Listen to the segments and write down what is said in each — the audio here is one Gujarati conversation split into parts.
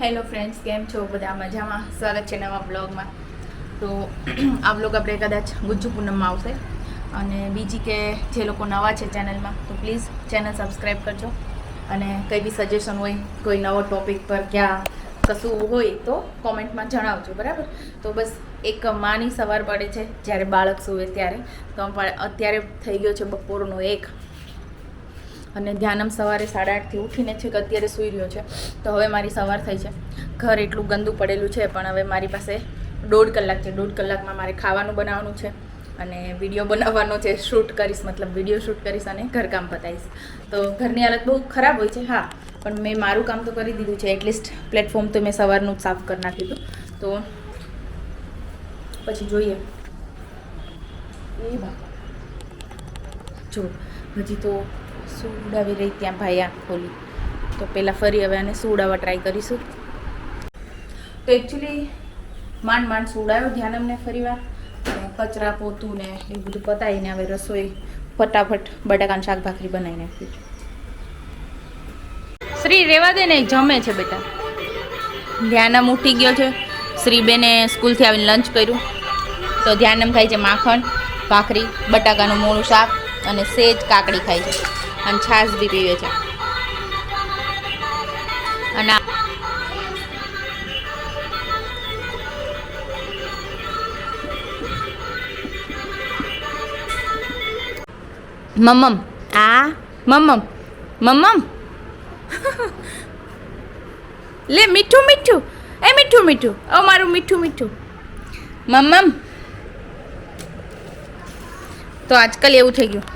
હેલો ફ્રેન્ડ્સ કેમ છો? બધા મજામાં? સ્વાગત છે નવા બ્લોગમાં. તો આ બ્લોગ આપણે કદાચ ગુજ્જુ પૂનમમાં આવશે. અને બીજી કે જે લોકો નવા છે ચેનલમાં, તો પ્લીઝ ચેનલ સબસ્ક્રાઈબ કરજો. અને કંઈ બી સજેશન હોય, કોઈ નવો ટોપિક પર ક્યાં કશું હોય, તો કોમેન્ટમાં જણાવજો, બરાબર? તો બસ એક માની સવાર પડે છે, જ્યારે બાળક સૂવે ત્યારે. તો અત્યારે થઈ ગયો છે બપોરનો એક. અને ધ્યાનમ સવારે સાડા આઠથી ઉઠીને છે કે અત્યારે સૂઈ રહ્યો છે. તો હવે મારી સવાર થઈ છે. ઘર એટલું ગંદુ પડેલું છે, પણ હવે મારી પાસે દોઢ કલાક છે. દોઢ કલાકમાં મારે ખાવાનું બનાવવાનું છે અને વીડિયો બનાવવાનો છે. શૂટ કરીશ, મતલબ વીડિયો શૂટ કરીશ અને ઘરકામ પતાવીશ. તો ઘરની હાલત બહુ ખરાબ હોય છે, હા. પણ મેં મારું કામ તો કરી દીધું છે. એટલીસ્ટ પ્લેટફોર્મ તો મેં સવારનું સાફ કરી નાખ્યું હતું. તો પછી જોઈએ. એ બાપા. જો, હજી તો સુવડાવી રહી ત્યાં આંખ ખોલી. તો પહેલાં ફરી હવે આને સુવડાવવા ટ્રાય કરીશું. તો એકચ્યુઅલી માંડ માંડ સુવડાવ્યો ધ્યાન અમને ફરી વાર. અને કચરા પોતું ને એ બધું પતાવીને હવે રસોઈ ફટાફટ બટાકાનું શાકભાખરી બનાવીને શ્રી રેવા દે ને જમે છે બેટા. ધ્યાનમ ઉઠી ગયો છે. શ્રીબેને સ્કૂલથી આવીને લંચ કર્યું. તો ધ્યાનમ ખાય છે માખણ, ભાખરી, બટાકાનું મોળું શાક અને સેજ કાકડી ખાય છે. અને છાશ બી પીવે છે. અને મમ્મ આ? મમ્મ મમ્મ લે મીઠું મીઠું. એ મીઠું મીઠું. ઓ મારું મીઠું મીઠું. મમ્મ તો આજકાલ એવું થઈ ગયું.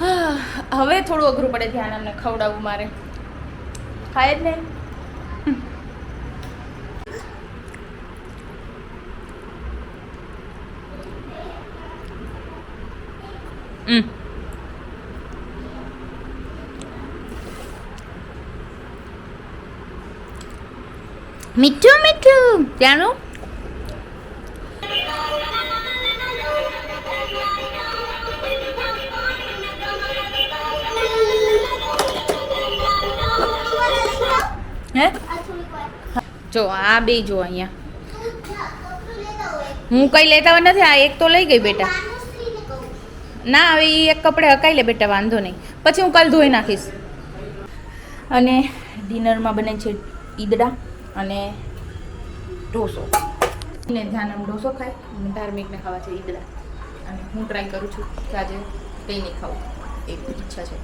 હવે થોડું અઘરું પડે ધ્યાન અમને ખવડાવવું મારે. ખાય જ નહીં. મીઠું મીઠું. ત્યાંનું? હે? જો, આ બે જો અહીંયા. હું કઈ લેતા હોય નથી, આ એક તો લઈ ગઈ બેટા. ના, હવે એ એક કપડે હકાઈ લે બેટા, વાંધો નહીં. પછી હું કાલ ધોઈ નાખીશ. અને ડિનરમાં બને છે ઈદડા અને ઢોસો. ને ધ્યાનમ ઢોસો ખાય, અને ધાર્મિકને ખાવા છે ઈદડા. અને હું ટ્રાય કરું છું કે આજે કંઈ નહીં ખાવું, એવી ઈચ્છા છે.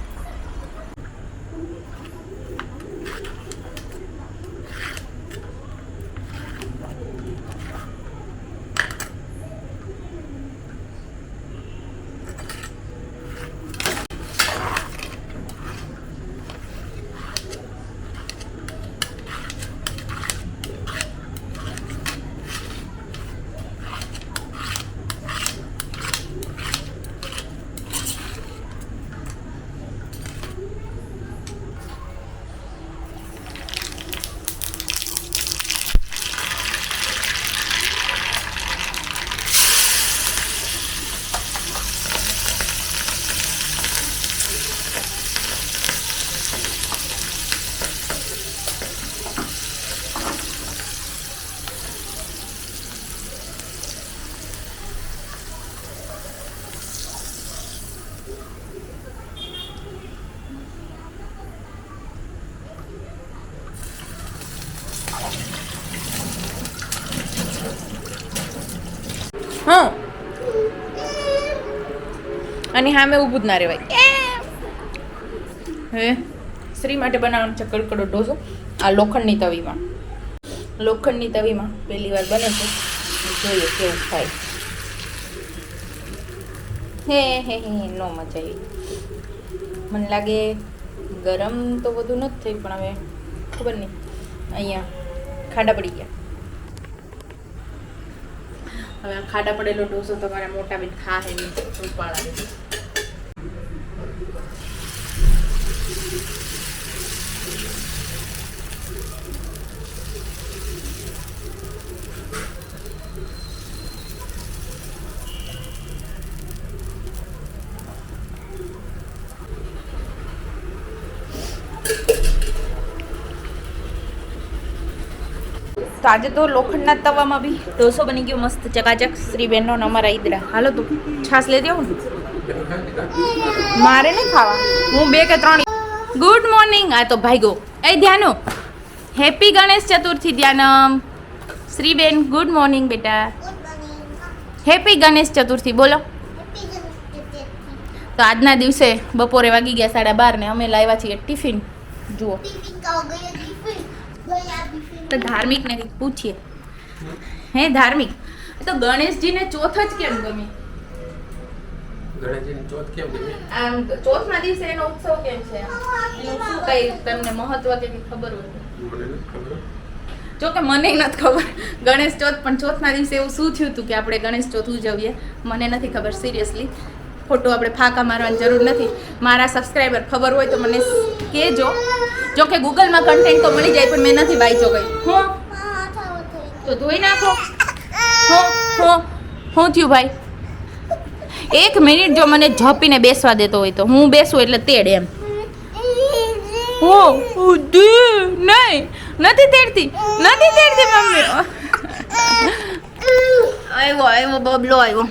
હા. અને સામે ઊભું જ ના રહેવાય. હે? શ્રી માટે બનાવવાનો છે કડકડો ઢોસો આ લોખંડની તવીમાં. લોખંડની તવીમાં પહેલી વાર બને છે. જોઈએ કેવું થાય. હે હે હે નો મજા આવી. મને લાગે ગરમ તો બધું નથી થઈ પણ હવે ખબર નહીં. અહીંયા ખાડા પડી ગયા. હવે આ ખાડા પડેલો ઢોસો તમારા મોટા બેન ખા હે નહીં ઉપાડા તો આજે તો લોખંડના તવામાં બી ઢોસો બની ગયો મસ્ત, ચકાચક. શ્રી બહેનનો અમારા ઈદરા. હાલો તું છાસ લેતી આવું મારે નહીં ખાવા. હું બે કે ત્રણ ગુડ મોર્નિંગ આ તો ભાઈ ગો. એ ધ્યાનો. હેપી ગણેશ ચતુર્થી ધ્યાનમ. શ્રીબેન ગુડ મોર્નિંગ બેટા. હેપી ગણેશ ચતુર્થી બોલો. તો આજના દિવસે બપોરે વાગી ગયા સાડા બાર ને અમે લાવ્યા છીએ ટિફિન. જુઓ. તો ધાર્મિક ને કંઈક પૂછીએ. હે ધાર્મિક? તો ગણેશજીને ચોથ જ કેમ ગમી? ગણેશજીની ચોથ કેમ ગમી? આમ ચોથના દિવસે એનો ઉત્સવ કેમ છે? એનું શું કઈ તમને મહત્વ કે ખબર હોય? જો કે મને નથી ખબર. ગણેશ ચોથ પણ ચોથના દિવસે એવું શું થયું હતું કે આપણે ગણેશ ચોથ ઉજવીએ? મને નથી ખબર સિરિયસલી ખોટું આપણે ફાંકા મારવાની જરૂર નથી. મારા સબસ્ક્રાઈબર ખબર હોય તો મને કહેજો. જો કે ગૂગલમાં કન્ટેન્ટ તો મળી જાય પણ મેં નથી વાંચ્યો ગઈ હું? તો ધોઈ નાખો. હો? હો? હું થયું ભાઈ? એક મિનિટ જો મને ઝપીને બેસવા દેતો હોય તો. હું બેસું એટલે તેડ એમ. હો? નહીં. નથી તેડતી. નથી તેડતી મમ્મી. આવ્યો આવ્યો બબલો આવ્યો.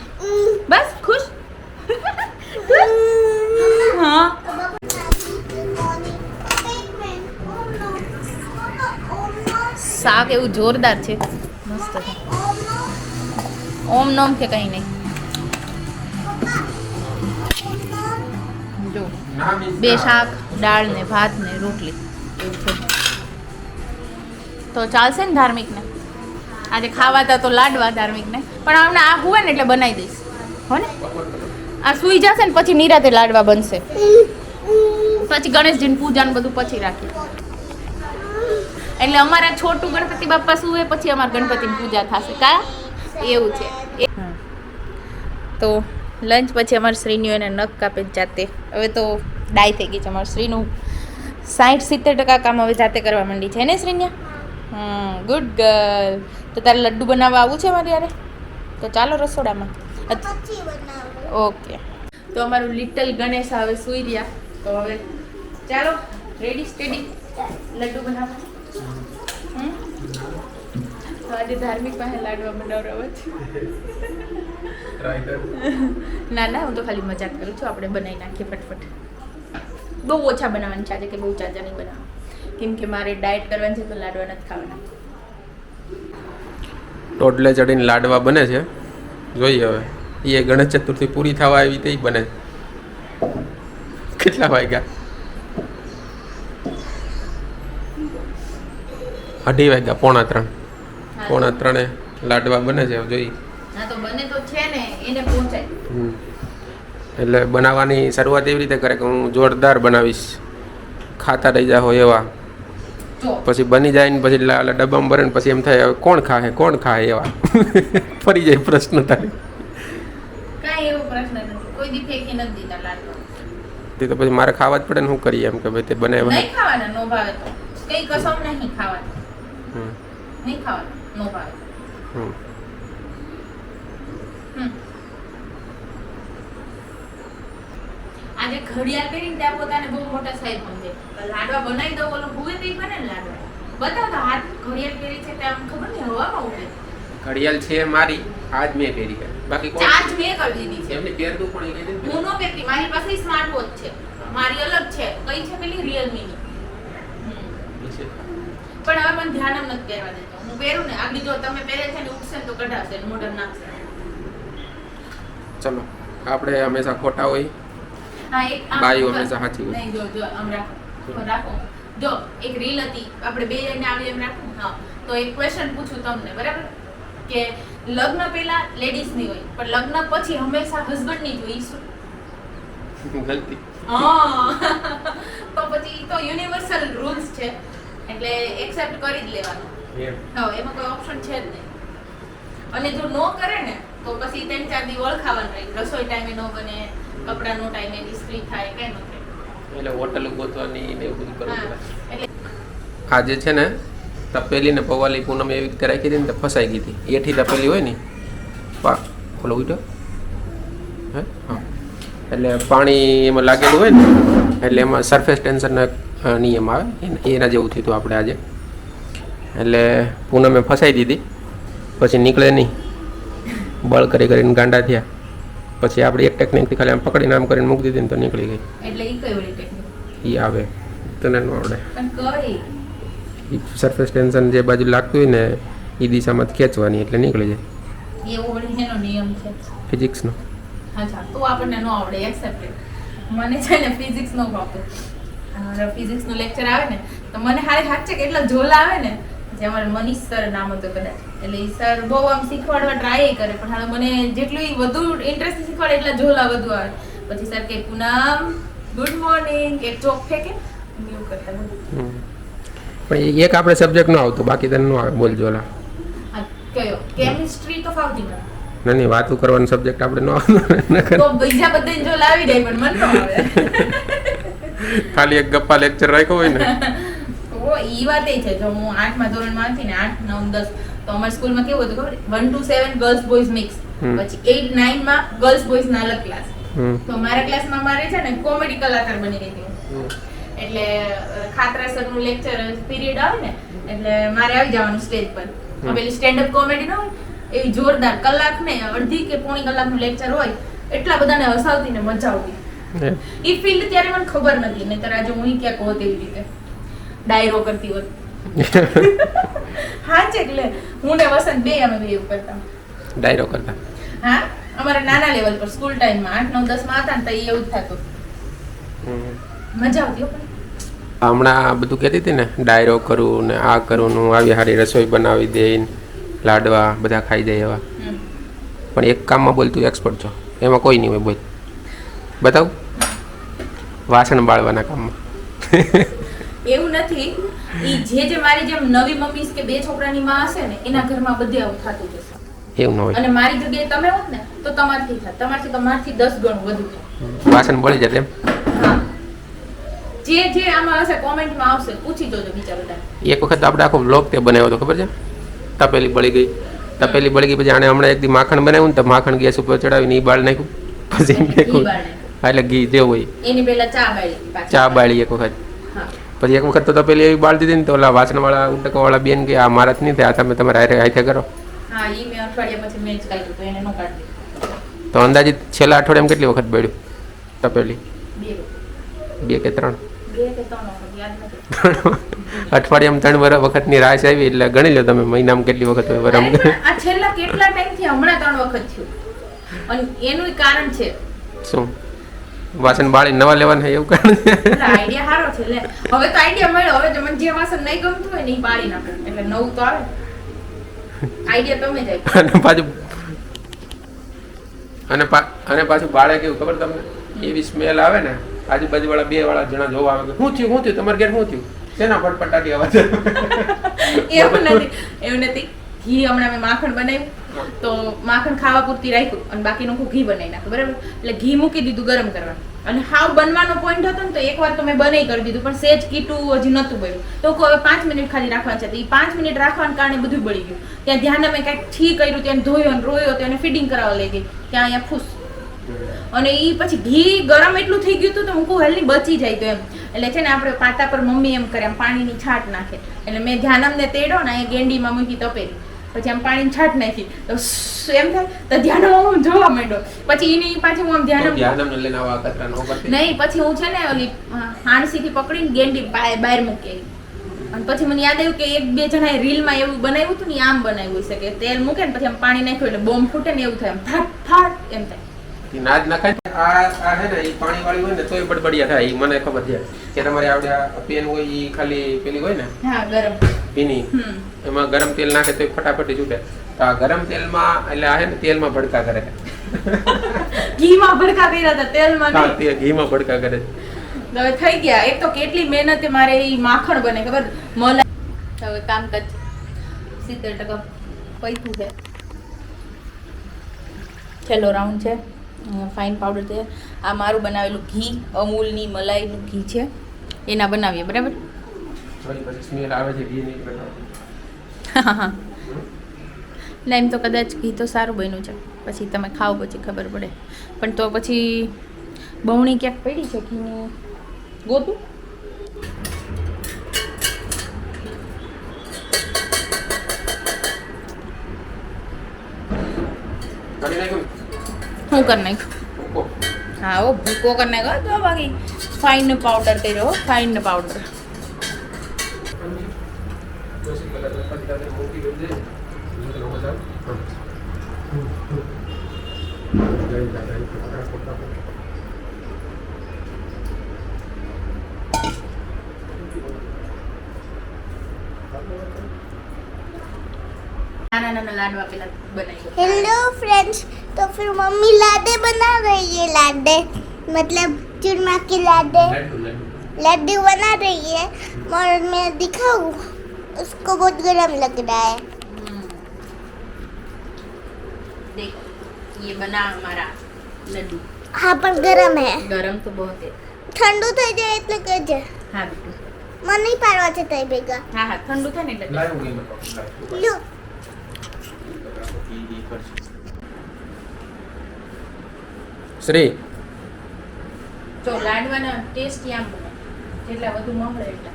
બસ ખુશ? હા. શાક એવું જોરદાર છે. મસ્ત ઓમ નોમ કે કંઈ નહીં. બે શાક, દાળ ને ભાત ને રોટલી. તો ચાલશે ને ધાર્મિકને? આજે ખાવાતા તો લાડવા ધાર્મિકને. પણ હમણાં આ હોય ને એટલે બનાવી દઈશ. હો ને. આ સુઈ જશે ને પછી નિરાતે લાડવા બનશે. પછી ગણેશજીની પૂજા ને બધું પછી રાખીએ. એટલે અમારા છોટું ગણપતિ બાપા સુવે, પછી અમારા ગણપતિની પૂજા થશે. કા? એવું છે. તો લંચ પછી અમારા શ્રીનું એને નખ કાપે જાતે. હવે તો ડાય થઈ ગઈ છે અમારા શ્રીનું. સાઠ સિત્તેર ટકા કામ હવે જાતે કરવા માંડી છે ને શ્રીન્યા? ગુડ ગર્લ તો તારે લડ્ડુ બનાવવા આવું છે મારે યારે? તો ચાલો રસોડામાં. ઓકે. તો અમારું લિટલ ગણેશ હવે સુઈ રહ્યા તો હવે ચાલો રેડી સ્ટેડી લડ્ડુ બનાવવા? તો આજે ધાર્મિક પાસે લાડવા બનાવડાવવા છું. ના ના હું તો ખાલી મજાક કરું છું. આપણે બનાવી નાખીએ ફટફટ. બહુ ઓછા બનાવવાની છે આજે કે બહુ ચાચા નહીં બનાવવા. કેમ કે મારે ડાયટ કરવાની છે તો લાડવા નથી ખાવાના. ટોટલે ચડીને લાડવા બને છે. જોઈએ હવે. એ ગણેશ ચતુર્થી પૂરી થવા આવી તે બને. કેટલા વાગ્યા? અઢી વાગ્યા પોણા ત્રણ. પોણા ત્રણે લાડવા બને છે જોઈ. એટલે બનાવવાની શરૂઆત એવી રીતે કરે કે હું જોરદાર બનાવીશ. ખાતા રહી હોય એવા. પછી બની જાય ને પછી ડબ્બામાં ભરે ને પછી એમ થાય કોણ ખાહે કોણ ખાહે એવા? ફરી જાય પ્રશ્ન તારે કાંઈ એવો પ્રશ્ન નથી કોઈ દી ફેંકી નથી દીધા લાડવા તે તો પછી મારે ખાવા જ પડે ને શું કરીએ એમ કે ભાઈ તે બનાવ્યા નહીં ખાવાના નો ભાવે તો. કઈ કસમ નહીં ખાવાની. હમ, નહીં ખાવાના નો ભાવે. હમ. આજે ઘડિયાળ પહેરીને ત્યાં પોતાને બહુ મોટા સાહેબ સમજે લાડવા બનાવી દો ઓલો હુએ તે બને ને લાડવા. બતાવ તો હાથ ઘડિયાળ પહેરી છે ત્યાં ખબર નહીં હવામાં ઉડે ઘડિયાળ છે મારી. આજ મેં પહેરી છે. બાકી કોણ ચાર્જ મેં કરી દીધી છે. એમને પહેરતું પણ એને મોનો દે પહેરતી. મારી પાસે સ્માર્ટ વોચ છે. મારી અલગ છે. કઈ છે પેલી? Realme ની. પણ હવે મને ધ્યાન નથી પહેરવા દેતો. હું પહેરું ને. આગળ જો તમે પહેરે છે ને ઉગશે તો કઢાશે ને નાખશે ચલો. આપણે હંમેશા ખોટા હોય. હા એક આમ હંમેશા સાચી હોય. નહીં જો જો આમ રાખો. રાખો. જો એક રીલ હતી. આપણે બે જણને આવી એમ રાખું? હા. તો એક ક્વેશ્ચન પૂછું તમને. બરાબર? કે લગ્ન પહેલા લેડીઝની હોય પણ લગ્ન પછી હંમેશા હસબન્ડની જ હોય શું ગલતી. હા. તો પછી તો યુનિવર્સલ રૂલ્સ છે એટલે એક્સેપ્ટ કરી જ લેવાનું. હા એમાં કોઈ ઓપ્શન છે જ નહીં. અને જો નો કરે ને તો પછી ત્રણ ચાર દી ઓળખાવાનું રહે. રસોઈ ટાઈમે નો બને કપડાનો ટાઈમે ઇસ્ત્રી થાય કઈ ન થાય. એટલે હોટલ ગોતવાની ને એવું બધું કરવું પડે. એટલે આજે છે ને તપેલી ને પવાલી પૂનમ એવી રીતે રાખી હતી ને તો ફસાઈ ગઈ હતી. એઠી તપેલી હોય ને પા ખોલો ઉઠો. હે? હા. એટલે પાણી એમાં લાગેલું હોય ને એટલે એમાં સરફેસ ટેન્શનના નિયમ આવે. એના- જેવું થયું હતું આપણે આજે. એટલે પૂનમે ફસાઈ દીધી. પછી નીકળે નહીં. બળ કરી કરીને ગાંડા થયા. પછી આપણે એક ટેકનિકથી ખાલી આમ પકડીને આમ કરીને મૂકી દીધી ને તો નીકળી ગઈ. એટલે એ આવે. તને ન આવડે. સરફેસ ટેન્શન જે બાજુ લાગતું હોય ને એ દિશામાં ખેંચવાની એટલે નીકળી જાય. એવો એનો નિયમ છે. ફિઝિક્સનો અચ્છા તો આપણને નો આવડે એક્સેપ્ટેડ મને છે ને ફિઝિક્સ નો પ્રોબ્લેમ ફિઝિક્સનું લેક્ચર આવે ને તો મને હારે છે કે એટલા ઝોલા આવે ને જે અમારે મનીષ સર નામ હતું કદાચ. એટલે એ સર બહુ આમ શીખવાડવા ટ્રાય કરે પણ હાલ મને જેટલું વધુ ઇન્ટરેસ્ટ શીખવાડે એટલા ઝોલા વધુ આવે. પછી સર કે પૂનમ ગુડ મોર્નિંગ એક ચોક ફેંકે. એવું કરતા. પણ એક આપણે સબ્જેક્ટ ન આવતો બાકી તને ન આવે. બોલજો કયો? કેમિસ્ટ્રી તો ફાવતી ના નહીં વાતું કરવાનો સબ્જેક્ટ આપણે ન આવતો. તો બીજા બધા જો લાવી દે પણ મન ન આવે. ખાલી એક ગપ્પા લેક્ચર રાખ્યો હોય ને. ઓ ઈ વાત એ છે. જો હું આઠમા ધોરણમાં હતી ને આઠ નવ દસ તો અમારી સ્કૂલમાં કેવું હતું ખબર? One two 7 girls boys mix. પછી એઇટ નાઇનમાં ગર્લ્સ બોયઝ ના અલગ ક્લાસ તો મારા ક્લાસમાં મારે છે ને કોમેડી કલાકાર બની ગઈ હતી. એટલે ખાતરાસરનું લેક્ચર પીરિયડ આવે ને એટલે મારે આવી જવાનું સ્ટેજ પર. પેલી સ્ટેન્ડ અપ કોમેડી ન હોય એવી જોરદાર કલાક ને અડધી કે પોણી કલાકનું લેક્ચર હોય એટલા બધાને હસાવતી ને મજા આવતી. એ. ફિલ્ડ ત્યારે મને ખબર નથી નહીતર આજે હું ક્યાંક હોત એવી રીતે. ડાયરો કરતી હોત. હા છે એટલે હું ને વસંત બે અમે બે કરતા ડાયરો કરતા. હા? અમારા નાના લેવલ પર સ્કૂલ ટાઈમમાં આઠ નવ દસમાં હતા ને તો એવું જ થતું. મજા આવતી પણ. હમણાં બધું કહેતી હતી ને ડાયરો કરું ને આ કરું ને આવી સારી રસોઈ બનાવી દે લાડવા બધા ખાઈ જાય એવા. પણ એક કામમાં બોલ તું એક્સપર્ટ છો. એમાં કોઈ નહીં હોય બોલ. બતાવું? વાસણ બાળવાના કામમાં. એવું નથી. ઈ જે જે મારી જેમ નવી મમ્મી કે બે છોકરાની માં હશે ને એના ઘરમાં બધે આવું થતું જશે એવું ન હોય. અને મારી જગ્યાએ તમે હોત ને તો તમારથી થાય તમારથી તો મારથી ગણું વધુ થાય વાસણ બળી જાય એમ? હા. જે જે આમાં હશે કોમેન્ટમાં આવશે પૂછી જોજો બીજા બધા. એક વખત આપણે આખો બ્લોગ તે બનાવ્યો હતો ખબર છે? તપેલી બળી ગઈ. તપેલી બળી ગઈ પછી આણે હમણાં એક દી માખણ બનાવ્યું ને તો માખણ ગેસ ઉપર ચડાવીને એ બાળ નાખ્યું. પછી હા, એટલે ઘી જે હોય. એની પહેલા ચા બાળી ચા બાળી એક વખત. પછી એક વખત તો તપેલી એવી બાળ દીધી ને તો ઓલા વાસણવાળા ઉટકવાળા બેન કે આ મારાથી નહીં થાય આ તમે તમારા હારે હાથે કરો. હા ઈ મેં અઠવાડિયા પછી મેં જ કાઢ્યું તો એને નો કાઢી તો અંદાજિત છેલ્લા અઠવાડિયામાં કેટલી વખત બળ્યું તપેલી? બે બે કે ત્રણ? બે ત્રણ ત્રણ વખતની અઠવાડિયામાં ત્રણ વખતની રાશ આવી એટલે ગણી લો તમે મહિનામાં કેટલી વખત હોય વરમ આ છેલ્લા કેટલા ટાઈમથી હમણાં ત્રણ વખત થયું. અને એનું કારણ છે. શું? વાસણ બાળી નવા લેવાના એવું કારણ છે? આઈડિયા સારો છે લે. હવે તો આઈડિયા મળ્યો. હવે મને જે વાસણ નહીં ગમતું હોય ને એ બાળી નાખે. એટલે નવું તો આવે. આઈડિયા તમે જાય. અને પાછું અને અને પાછું બાળે કેવું ખબર તમને? એવી સ્મેલ આવે ને આજુબાજુ વાળા બે વાળા જણા જોવા આવે કે, શું થયું શું થયું? તમારે ઘેર શું થયું? શેના પટપટાટી અવાજ એવું નથી. એવું નથી. ઘી હમણાં મેં માખણ બનાવ્યું. તો માખણ ખાવા પૂરતી રાખ્યું અને બાકીનું હું ઘી બનાવી નાખ્યું બરાબર? એટલે ઘી મૂકી દીધું ગરમ કરવા. અને હાવ બનવાનો પોઈન્ટ હતો ને તો એકવાર તો મેં બનાવી કરી દીધું, પણ સેજ કીટું હજી નહોતું બન્યું. તો કોઈ હવે પાંચ મિનિટ ખાલી રાખવાનું છે. તો એ પાંચ મિનિટ રાખવાના કારણે બધું બળી ગયું. ત્યાં ધ્યાન મેં કંઈક ઠીક કર્યું, ત્યાં ધોયો અને રોયો, તો એને ફીડિંગ કરાવવા લઈ ગઈ. ત્યાં અહીંયા ફૂસ અને એ પછી ઘી ગરમ એટલું થઈ ગયું હતું તો હું કહું હેલ્ની બચી જાય તો એમ. એટલે છે ને આપણે પાટા પર મમ્મી એમ કરે એમ પાણીની છાટ નાખે. એટલે મેં ધ્યાનમને તેડો ને એ ગેંડીમાં મૂકી તપેલી. પછી આમ પાણીની છાટ નાખી. તો એમ થાય તો ધ્યાનમાં હું જોવા માંડ્યો. પછી એની પાછી હું આમ ધ્યાન નહીં પછી હું છે ને ઓલી હાણસીથી પકડીને ગેંડી બહાર મૂકી અને પછી મને યાદ આવ્યું કે એક બે જણાએ રીલમાં એવું બનાવ્યું હતું ને આમ બનાવ્યું છે કે તેલ મૂકે ને પછી આમ પાણી નાખ્યું એટલે બોમ્બ ફૂટે ને એવું થાય. આમ થાટ ફાટ એમ થાય. ઈ નાદ નખાય આ આ હે ને ઈ પાણી વાળી હોય ને તોય બડબડિયા થાય ઈ મને ખબર છે. કે તમારે આવડે આ પેન હોય ઈ ખાલી પેલી હોય ને હા ગરમ. પીની એમાં ગરમ તેલ નાખે તો ફટાફટ છૂટે. તો આ ગરમ તેલમાં એટલે આ હે ને તેલમાં ભડકા કરે ઘીમાં ભડકા કર્યા હતા તેલમાં હા તે ઘીમાં ભડકા કરે હવે થઈ ગયા. એક તો કેટલી મહેનતે મારે ઈ માખણ બને ખબર? મોલા હવે કામકાજ સિત્તેર ટકા પૈતું છે. છેલ્લો રાઉન્ડ છે. ફાઇન પાવડર તૈયાર આ મારું બનાવેલું ઘી અમૂલની મલાઈનું ઘી છે. એના બનાવીએ બરાબર? ના એમ તો કદાચ ઘી તો સારું બન્યું છે. પછી તમે ખાઓ પછી ખબર પડે. પણ તો પછી બહુણી ક્યાંક પડી છે ઘીની ગોતું? હું કરી નાખ્યું. હા ઓ ભૂકો કરી નાખ્યો. તો બાકી ફાઇનનો પાવડર કર્યો ફાઇન પાવડર નાના નાના લાડવા પેલા બનાવી હેલો ફ્રેન્ડ્સ तो फिर मम्मी लाडे बना रही है लाडे मतलब चूरमा के लाडे लड्डू बना रही है और मैं दिखाऊँ उसको बहुत गर्म लग रहा है देखो ये बना हमारा लड्डू हाँ पर गरम है गरम तो बहुत है ઠંડુ થઈ જાય એટલે કહેજે હા બેટું મને નહીં પાડવા છે તઈ ભેગા હા હા ઠંડુ થાય ને એટલે લ્યો શ્રી. જો લાડવાનો ટેસ્ટ યામ જેટલા વધુ મમળે એટલા.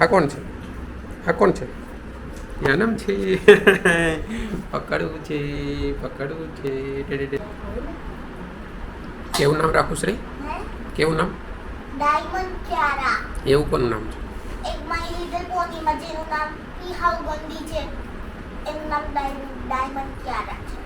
આ કોણ છે? આ કોણ છે? યાનમ છે. પકડવું છે પકડવું છે. કેવું નામ રાખું શ્રી? કેવું નામ? ડાયમંડ ક્યારા. એવું કોનું નામ છે? એક માય લિટલ પોનીમાં જેનું નામ ઈહાવ ગંદી છે. એનું નામ ડાયમંડ ડાયમંડ ક્યારા છે.